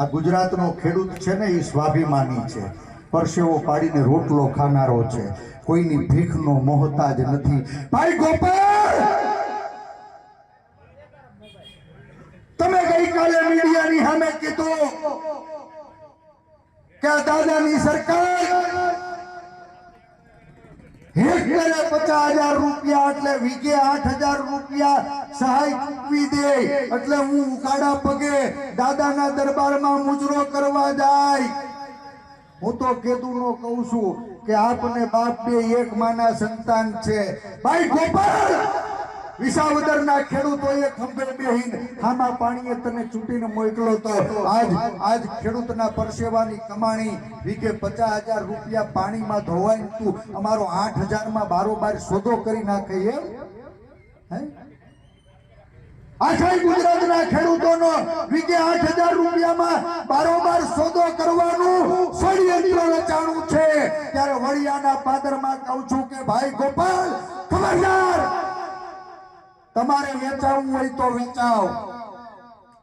આ ગુજરાતનો ખેડૂત છે ને એ સ્વાભિમાની છે. પરસેવો પાડીને રોટલો ખાનારો છે. કોઈની ભીખનો મોહતાજ નથી. ભાઈ ગોપાલ! તમે ગઈકાલે મીડિયાની સામે કીધું કે દાદાની સરકાર હેક્ટરે પચાસ હજાર રૂપિયા એટલે વીઘે આઠ હજાર રૂપિયા સહાય ચૂકવી દે. એટલે હું ઉકાળા પગે દાદાના દરબારમાં મુજરો કરવા જાય. હું તો કેદુનો કહું છું કે આપને બાપ બે એક માના સંતાન છે. ભાઈ ગોપાલ! વિસાવદરના ખેડૂતોએ ખંભે બેહીને હામા પાણીએ તને ચૂંટીને મોકલો તો આજ આજ ખેડૂતના પરસેવાની કમાણી વીઘે પચાસ હજાર રૂપિયા પાણીમાં ધોવાય તું અમારો આઠ હજારમાં બારોબાર સોદો કરી નાખે એમ? હે? આખા ગુજરાતના ખેડૂતોનો વીઘે આઠ હજાર રૂપિયામાં બારોબાર સોદો કરવાનું ષડયંત્ર રચાણું છે. ત્યારે વડિયાના પાદરમાં કહું છું કે, ભાઈ ગોપાલ, ખબરદાર તમારે વેચાવવું હોય તો વેચાવ.